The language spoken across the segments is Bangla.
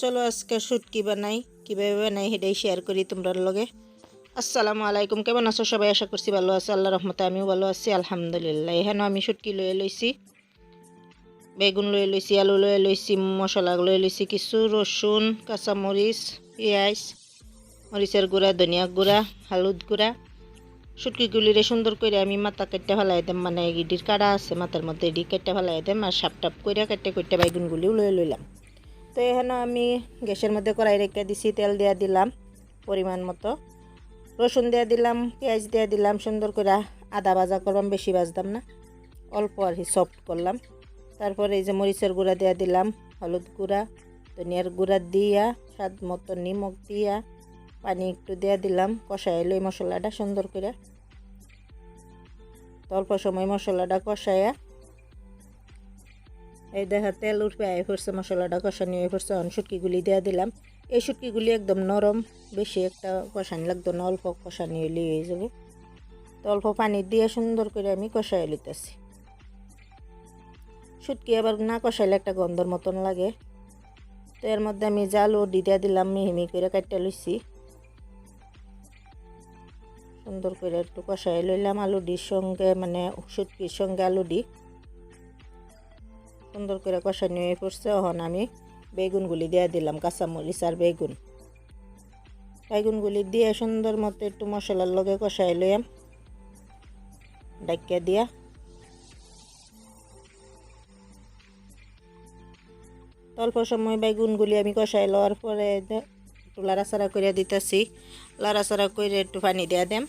চলো আজকে শুটকি বানাই? কীভাবে বানাই সেটাই শেয়ার করি তোমরা লগে। আসসালামু আলাইকুম, কেমন আছো সবাই? আশা করছি ভালো আছে। আল্লাহ রহমতে আমিও ভালো আছি, আলহামদুলিল্লাহ। এখানে আমি শুটকি লয়ে লইছি? বেগুন লয়ে লইছি, আলু লয়ে লইছি, মশলা লয়ে লইছি, কিছু রসুন, কাঁচামরিচ, পেঁয়াজ, মরিচের গুঁড়া, ধনিয়া গুঁড়া, হলুদ গুঁড়া। শুটকিগুলিরে সুন্দর করে আমি মাথা কেটে ফেলাই দেম মানে ইডির কাটা আছে মাথার মধ্যে, ইডি কেটে ফেলাই দেম আর সাপ টাপ করে কেটে কেটে বাইগুনগুলিও লয়ে লইলাম। তো এখানে আমি গ্যাসের মধ্যে কড়াই রেখে দিছি, তেল দিয়া দিলাম পরিমাণ মতো। রসুন দিয়া দিলাম, পেঁয়াজ দিয়া দিলাম, সুন্দর করে আদা ভাজা করলাম, বেশি ভাজতাম না, অল্প আর কি সফট করলাম। তারপরে এই যে মরিচের গুঁড়া দিয়া দিলাম, হলুদ গুঁড়া, ধনিয়ার গুঁড়া দিয়া, স্বাদ মতো নিমক দিয়া, পানি একটু দিয়া দিলাম কষাই লই মশলাটা সুন্দর করে। অল্প সময় মশলাটা কষাইয়া এই দেখা তেল উঠবে আই পড়ছে মশলাটা কষানি হয়ে পড়ছে অন শুটকিগুলি দিয়ে দিলাম। এই শুটকিগুলি একদম নরম, বেশি একটা কষানি লাগতো না, অল্প কষানি হলে হয়ে যাবে। তো অল্প পানি দিয়ে সুন্দর করে আমি কষাই লিতেছি শুটকি আবার না কষাইলে একটা গন্ধর মতন লাগে। তো এর মধ্যে আমি জাল ও দিয়ে দিলাম মিহিমি করে কাটতে লইছি। সুন্দর করে একটু কষাই লইলাম আলুডির সঙ্গে মানে শুটকির সঙ্গে আলুডি সুন্দর করে কষানি হয়ে পড়ছে, এখন আমি বেগুনগুলি দিয়ে দিলাম, কাঁচামরিচ আর বেগুন। বেগুনগুলি দিয়ে সুন্দর মতো একটু মশলার লগে কষাই লইয়াম ডাকিয়া দিয়া অল্প সময় বেগুনগুলি আমি কষাই লওয়ার পরে একটু লাড়াচাড়া করে দিতেছি। লাড়াচাড়া করে একটু পানি দিয়া দেম।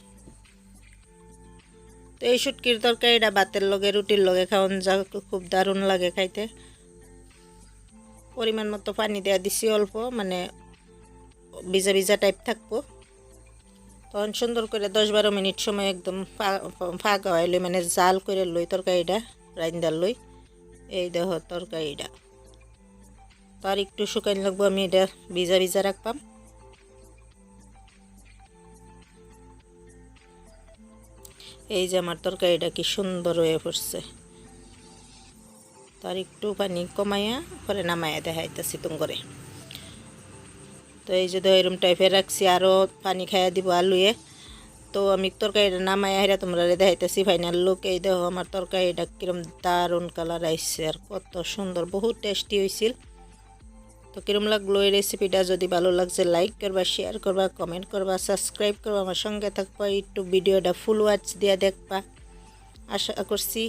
তো এই শুটকির তরকারিটা ভাতের লগে, রুটির লগে খাওয়ান যা খুব দারুণ লাগে খাইতে। পরিমাণ মতো পানি দেওয়া দিছি অল্প মানে ভিজা ভিজা টাইপ থাকব। তখন সুন্দর করে দশ বারো মিনিট সময় একদম ফাঁকা হয় লই মানে জাল করে লই তরকারিটা রাইন্দার লই। এই দেহ তরকারিটা। তার একটু শুকাইন লাগবো, আমি এটা ভিজা ভিজা রাখবাম। এই যে আমার তরকারিটা কি সুন্দর হয়ে পড়ছে। তার একটু পানি কমাইয়া পরে নামাইয়া দেখাইতেছি তুম করে। তো এই যে এরম টাইপের রাখছি আরও পানি খাইয়া দিব আলুয়ে। তো আমি তরকারিটা নামাইয়া হেরা তোমরা দেখাইতেছি ফাইনাল লুক এই দেখো আমার তরকারিটা কিরম দারুণ কালার আসছে আর কত সুন্দর, বহুত টেস্টি হয়েছিল তো কিরম লাগল এই রেসিপিটা যদি ভালো লাগছে লাইক করবা শেয়ার করবা কমেন্ট করবা সাবস্ক্রাইব করবা, আমার সঙ্গে থাকবা, একটু ভিডিওটা ফুল ওয়াচ দিয়ে দেখবা। আশা করছি